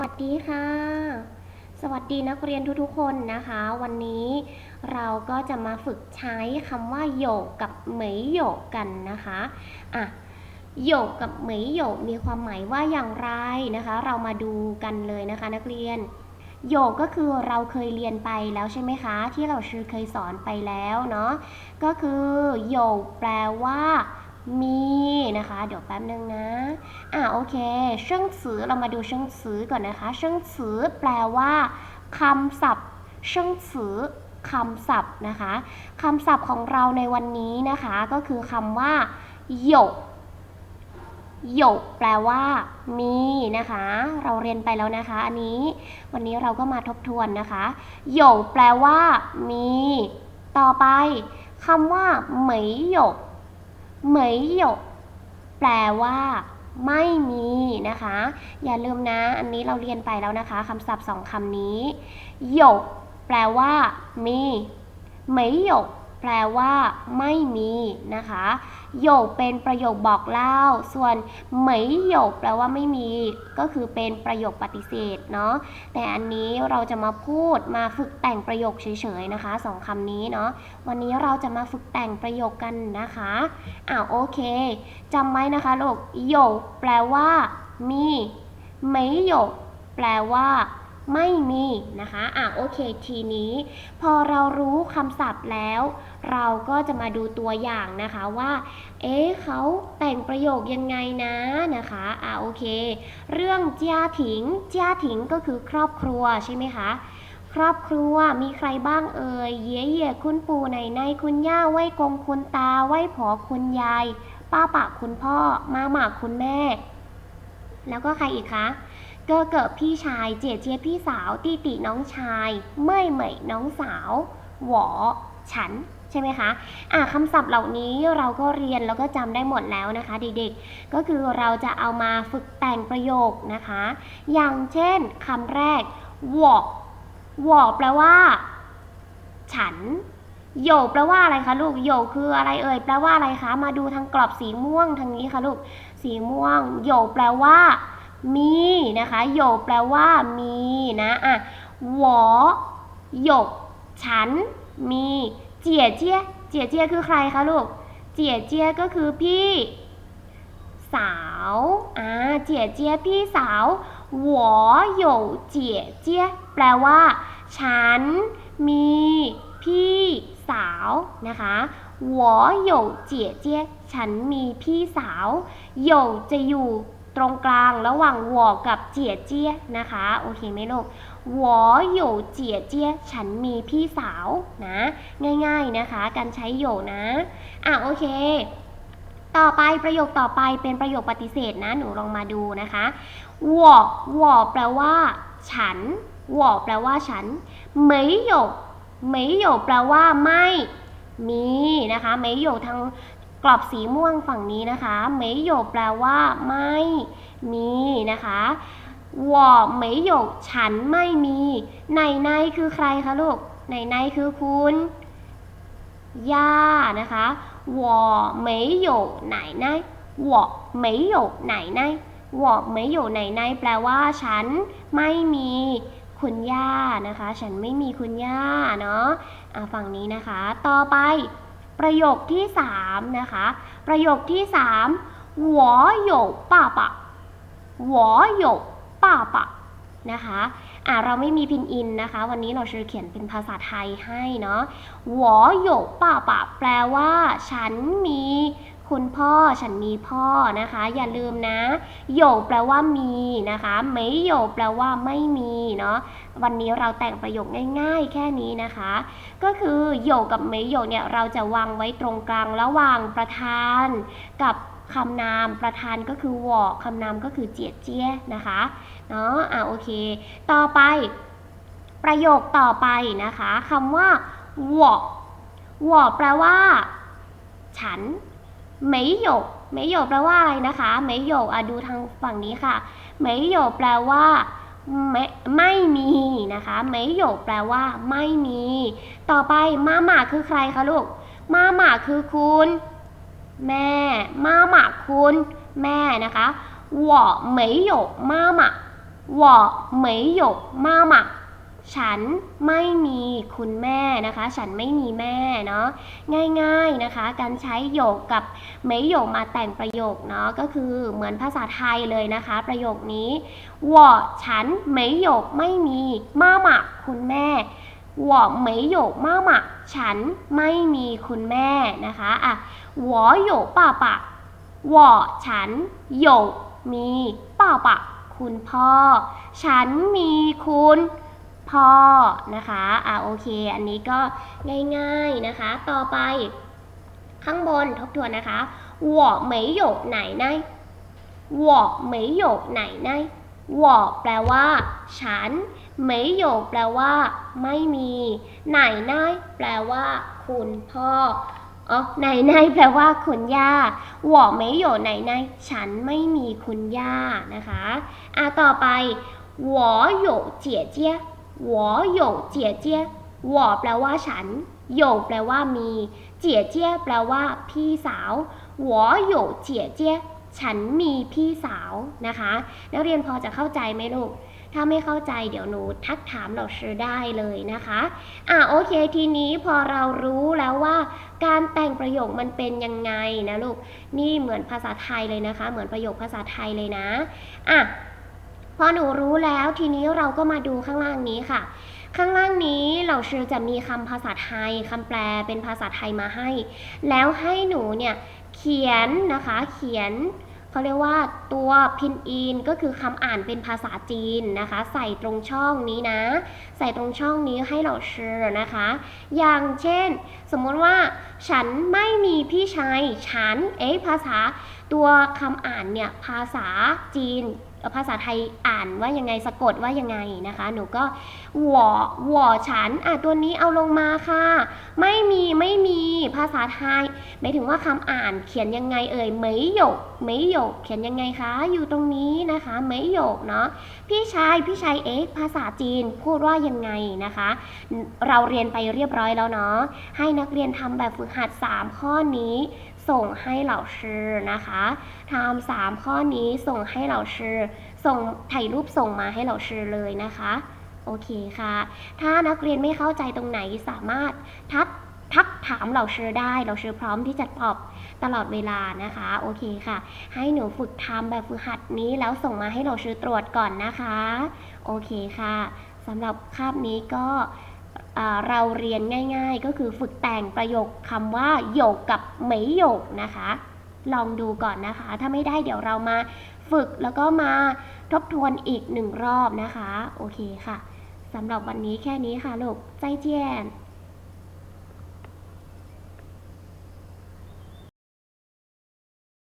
วัสดีค่ะ สวัสดีนักเรียนทุกๆคนนะคะ วันนี้เราก็จะมาฝึกใช้คำว่าโยกกับเหมยโยกกันนะคะอะโยกกับเหมยโยกมีความหมายว่าอย่างไรนะคะ เรามาดูกันเลยนะคะ นักเรียนโยกก็คือเราเคยเรียนไปแล้วใช่ไหมคะ ที่เราชื่อเคยสอนไปแล้วเนาะก็คือโยกแปลว่า มีนะคะ เดี๋ยวแป๊บนึงนะ อ่าโอเคเชิงสือเรามาดูเชิงสือก่อนนะคะเชิงสือแปลว่าคำศัพท์เชิงสือคำศัพท์นะคะคำศัพท์ของเราในวันนี้นะคะ ก็คือคำว่าหยกหยกแปลว่ามีนะคะ เราเรียนไปแล้วนะคะ อันนี้ วันนี้เราก็มาทบทวนนะคะหยกแปลว่ามี ต่อไปคำว่าเหมยหยก เหมยหยก แปลว่า ไม่มีนะคะ อย่าลืมนะ อันนี้เราเรียนไปแล้วนะคะคำศัพท์สองคำนี้ หยก แปลว่า มี เหมยหยก แปลว่าไม่มีนะคะหยกเป็นประโยคบอกเล่า ส่วนเหมยหยกแปลว่าไม่มี ก็คือเป็นประโยคปฏิเสธเนาะ แต่อันนี้เราจะมาพูดมาฝึกแต่งประโยคเฉยๆนะคะสองคำนี้เนาะ วันนี้เราจะมาฝึกแต่งประโยคกันนะคะอ้าวโอเคจำไว้นะคะลูกโยกแปลว่า มีไม่โยกแปลว่า ไม่มีนะคะอะโอเคทีนี้ พอเรารู้คำศัพท์แล้ว เราก็จะมาดูตัวอย่างนะคะว่า เอ๊ะเขาแต่งประโยคยังไงนะนะคะอะโอเค เรื่องเจ้าถิงเจ้าถิงก็คือครอบครัวใช่ไหมคะครอบครัวมีใครบ้างเอ่ยเย่เย่คุณปู่ไหนในคุณย่าไว้กงคุณตาไว้ผอคุณยาย ป้าปะคุณพ่อมาหมาคุณแม่ แล้วก็ใครอีกคะ เกอเกิดพี่ชาย เจียเจียพี่สาวตีติน้องชาย เม่ยเหมยน้องสาว หวอ ฉันใช่ไหมคะอะคำศัพท์เหล่านี้เราก็เรียนแล้วก็จำได้หมดแล้วนะคะเด็กๆ ก็คือเราจะเอามาฝึกแต่งประโยคนะคะ อย่างเช่นคำแรกหวอหวอแปลว่า ฉันโยแปลว่าอะไรคะลูกโยคืออะไรเอ่ยแปลว่าอะไรคะ มาดูทางกรอบสีม่วงทางนี้ค่ะลูก สีม่วงโยแปลว่า มีนะคะโยแปลว่ามีนะอะหวอหยก ฉัน มี เจียเจียเจียเจียคือใครคะลูก เจียเจียก็คือพี่ สาวอ่าเจียเจียพี่สาวหวอหยกเจียเจียแปลว่า ฉัน มี พี่สาวนะคะหวอหยกเจียเจียฉันมีพี่สาวหยกจะอยู่ ตรงกลางระหว่างหวอกับเจี๋ยเจี้ยนะคะ โอเคไหมลูกหวอหยกเจี๋ยเจี้ยฉันมีพี่สาวนะ ง่ายๆนะคะ การใช้โย่นะอะโอเค ต่อไปประโยคต่อไปเป็นประโยคปฏิเสธนะ หนูลองมาดูนะคะหวอหวอแปลว่า ฉันหวอแปลว่าฉันเหมยหยกเหมยโยแปลว่าไม่มีนะคะเหมยโยทาง กรอบสีม่วงฝั่งนี้นะคะเหมยโยแปลว่าไม่มีนะคะวอเหมยโยฉันไม่มีในในคือใครคะลูกในในคือคุณย่านะคะวอเหมยโยไหนในวอเหมยโยไหนในวอเหมยโยไหนในแปลว่า ฉันไม่มีคุณย่านะคะ ฉันไม่มีคุณย่าเนาะะฝั่งนี้นะคะ ต่อไป ประโยคที่ 3 นะคะ ประโยคที่ 3หัวโยกป้าปะหัวโยกป้าปะนะคะอ่าเราไม่มีพินอินนะคะ วันนี้เราเชิะเขียนเป็นภาษาไทยให้เนาะหัวโยกป้าปะแปลว่า ฉันมี คุณพ่อฉันมีพ่อนะคะ อย่าลืมนะโยแปลว่ามีนะคะไม่โยแปลว่าไม่มีเนาะวันนี้เราแต่งประโยคง่ายๆ แค่นี้นะคะ ก็คือโยกับไม่โยเนี่ยเราจะวางไว้ตรงกลางระหว่างประธานกับคำนามประธานก็คือวอคำนามก็คือเจียเจี้ยนะคะเนาะอะโอเค ต่อไปประโยคต่อไปนะคะคำว่าวอวอแปลว่า ฉัน ไม่โยกไม่โยกแปลว่าอะไรนะคะไม่โยกอ่ะดูทางฝั่งนี้ค่ะไม่โยกแปลว่า ไม่ไม่มีนะคะไม่โยกแปลว่า ไม่มี ต่อไปมาหมาคือใครคะลูกมาหมาคือคุณ แม่มาหมาคุณ แม่นะคะ我没有妈妈我 我没有妈妈 ฉันไม่มีคุณแม่นะคะ ฉันไม่มีแม่เนาะง่ายๆนะคะ การใช้โยกกับไม่โยกมาแต่งประโยคเนาะก็คือเหมือนภาษาไทยเลยนะคะ ประโยคนี้ว่าฉันไม่โยกไม่มีมาหมักคุณแม่ว่าไม่โยกมาหมักฉันไม่มีคุณแม่นะคะอะว่าโยกป่าปะว่าฉันโยกมีป่าปะคุณพ่อ ฉันมีคุณ พ่อนะคะอ่ะโอเค อันนี้ก็ง่ายๆนะคะ ต่อไป ข้างบนทบทวนนะคะ我没有奶奶我没有奶奶我แปลว่า ฉันไม่有แปลว่า ไม่มีไหนนายแปลว่า คุณพ่ออ๋อไหนนายแปลว่า คุณย่า我没有奶奶ฉันไม่มีคุณย่านะคะอ่ะต่อไป我有姐姐 我有姐姐我แปลว่าฉัน有แปลว่ามีเจี๋ยเจี้ยแปลว่า พี่สาว我有姐姐ฉันมีพี่สาวนะคะ นักเรียนพอจะเข้าใจไหมลูก ถ้าไม่เข้าใจเดี๋ยวหนูทักถามเราชื่อได้เลยนะคะ อ่ะโอเคทีนี้พอเรารู้แล้วว่า การแต่งประโยคมันเป็นยังไงนะลูก นี่เหมือนภาษาไทยเลยนะคะ เหมือนประโยคภาษาไทยเลยนะ อ่ะ พอหนูรู้แล้วทีนี้เราก็มาดูข้างล่างนี้ค่ะ ข้างล่างนี้เราชื่อจะมีคำภาษาไทยคำแปลเป็นภาษาไทยมาให้ แล้วให้หนูเนี่ยเขียนนะคะเขียนเขาเรียกว่าตัวพินอินก็คือคำอ่านเป็นภาษาจีนนะคะ ใส่ตรงช่องนี้นะ ใส่ตรงช่องนี้ให้เราเชื่อนะคะ อย่างเช่น สมมติว่า ฉันไม่มีพี่ชายฉันเอ๊ะภาษาตัวคำอ่านเนี่ยภาษาจีน ภาษาไทยอ่านว่ายังไงสะกดว่ายังไงนะคะ หนูก็หวอหวอฉันอะตัวนี้เอาลงมาค่ะ ไม่มีไม่มีภาษาไทยหมายถึงว่าคำอ่านเขียนยังไงเอ่ยเมยหยกเมยหยก เขียนยังไงคะ อยู่ตรงนี้นะคะเมยหยกเนาะพี่ชายพี่ชายเอ๊ะภาษาจีนพูดว่ายังไงนะคะ เราเรียนไปเรียบร้อยแล้วเนาะให้นักเรียนทำแบบฝึกหัด 3 ข้อนี้ ส่งให้เหล่าชื่อนะคะทำสามข้อนี้ส่งให้เหล่าชื่อส่งถ่ายรูปส่งมาให้เหล่าชื่อเลยนะคะ โอเคค่ะ ถ้านักเรียนไม่เข้าใจตรงไหนสามารถทักทักถามเหล่าเชื่อได้เหล่าเชื่อพร้อมที่จะตอบตลอดเวลานะคะ โอเคค่ะ ให้หนูฝึกทำแบบฝึกหัดนี้แล้วส่งมาให้เหล่าเชื่อตรวจก่อนนะคะ โอเคค่ะสำหรับคาบนี้ก็ เราเรียนง่าย ๆ ก็คือฝึกแต่งประโยคคำว่าโยกกับไม่โยกนะคะ ลองดูก่อนนะคะ ถ้าไม่ได้เดี๋ยวเรามาฝึกแล้วก็มาทบทวนอีกหนึ่งรอบนะคะ โอเคค่ะสำหรับวันนี้แค่นี้ค่ะลูกใจเจียน